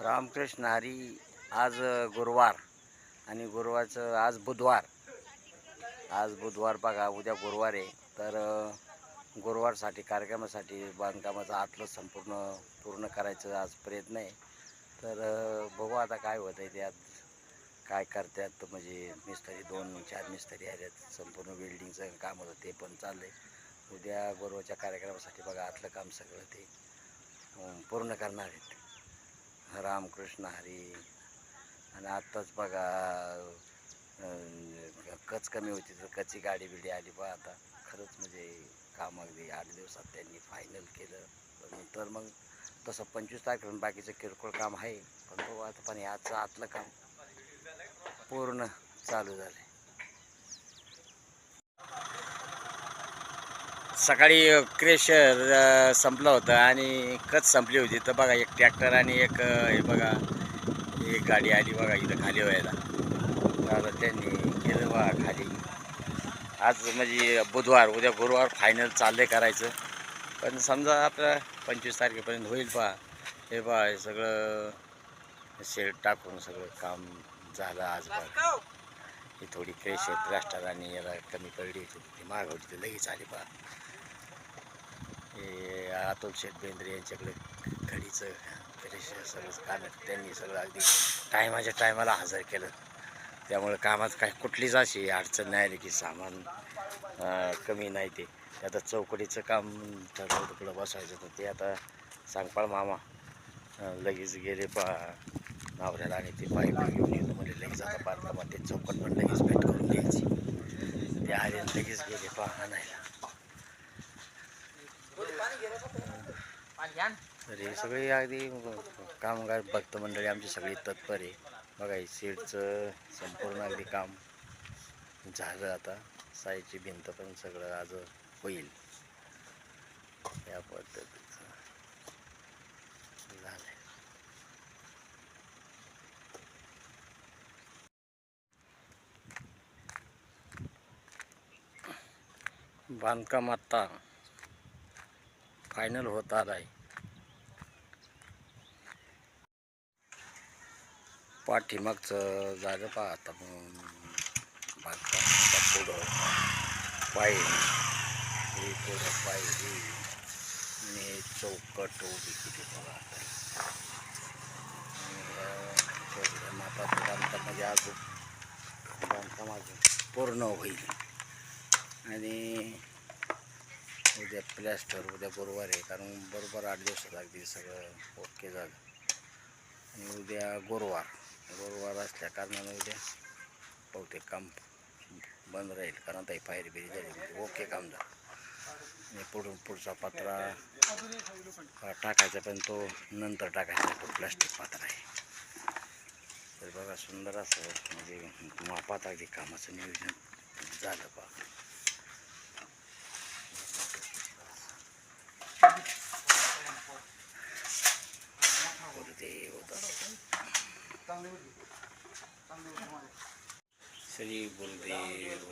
रामकृष्ण हरी आज गुरुवार आणि गुरुवारचं आज बुधवार. आज बुधवार बघा उद्या गुरुवार आहे. तर गुरुवारसाठी कार्यक्रमासाठी बांधकामाचं आतलं संपूर्ण पूर्ण करायचं आज प्रयत्न आहे. तर बघू आता काय होतं आहे त्यात काय करतात म्हणजे मिस्त्री दोन चार मिस्त्री आहेत संपूर्ण बिल्डिंगचं काम होतं ते पण चाललं आहे उद्या गुरुवारच्या कार्यक्रमासाठी बघा आतलं काम सगळं ते पूर्ण करणार आहेत. रामकृष्ण हरी. आणि आत्ताच बघा कच कमी होती तर कची गाडी बिडी आली बा आता. खरंच म्हणजे काम अगदी आठ दिवसात त्यांनी फायनल केलं. पण नंतर मग तसं पंचवीस तारखेला बाकीचं किरकोळ काम आहे. पण बघू आता पण याचं आतलं काम पूर्ण चालू झालं सकाळी क्रेशर संपलं होतं आणि कच संपली होती. तर बघा एक ट्रॅक्टर आणि एक हे बघा एक गाडी आली बघा इथं खाली व्हायला. तर त्यांनी केलं बघा खाली. आज म्हणजे बुधवार उद्या गुरुवार फायनल चाललंय करायचं. पण समजा आपलं पंचवीस तारखेपर्यंत होईल पहा. हे पहा हे सगळं शेड टाकून सगळं काम झालं आज बघा. ही थोडी क्रेश आहे प्लास्टर आणि याला कमी पडली होती. ती माग होती ती लगेच आली पहा. हे अतुल शेठ बेंद्रे यांच्याकडे घडीचं क्रेश सगळं काम आहे. त्यांनी सगळं अगदी टायमाच्या टायमाला हजर केलं. त्यामुळे कामात काय कुठलीच अशी अडचण नाही आली की सामान कमी नाही ते. आता चौकडीचं काम ठरलं तिकडं बसायचं तर ते आता सांगपाळ मामा लगेच गेले पा नवऱ्याला आणि ते पाईप घेऊन येतो म्हणजे लगेच आता बांधकामात ते चौकट पण लगेच भेट करून घ्यायची. ते आले लगेच गेले पा आणायला. तर हे सगळे अगदी कामगार भक्त मंडळी आमची सगळी तत्पर आहे. बघा हे सीटचं संपूर्ण अगदी काम झालं आता. साईची भिंत पण सगळं आज होईल. या पद्धतीचं झालं बांधकाम आत्ता फायनल होत आहे पाठीमागचं जागा पाहता आता. मग बांधकामाचा पुढं पाय हे पुढं पाय हे आणि चौकट उभी किती बघा आता. बांधकाम म्हणजे अजून बांधकाम अजून पूर्ण होईल. आणि उद्या प्लॅस्टर उद्या गुरुवार आहे कारण बरोबर आठ दिवसात अगदी सगळं ओके झालं. आणि उद्या गुरुवार गुरुवार असल्या कारणानं उद्या बहुतेक काम बंद राहील कारण ताई फायर बिरी झाली. ओके काम झालं. आणि पुढून पुढचा पात्रा टाकायचा पण तो नंतर टाकायचा तो प्लास्टिक पात्रा आहे. तर बघा सुंदर असं म्हणजे मापात अगदी कामाचं नियोजन झालं बघा गुरुदेव दत्त श्री गुरुदेव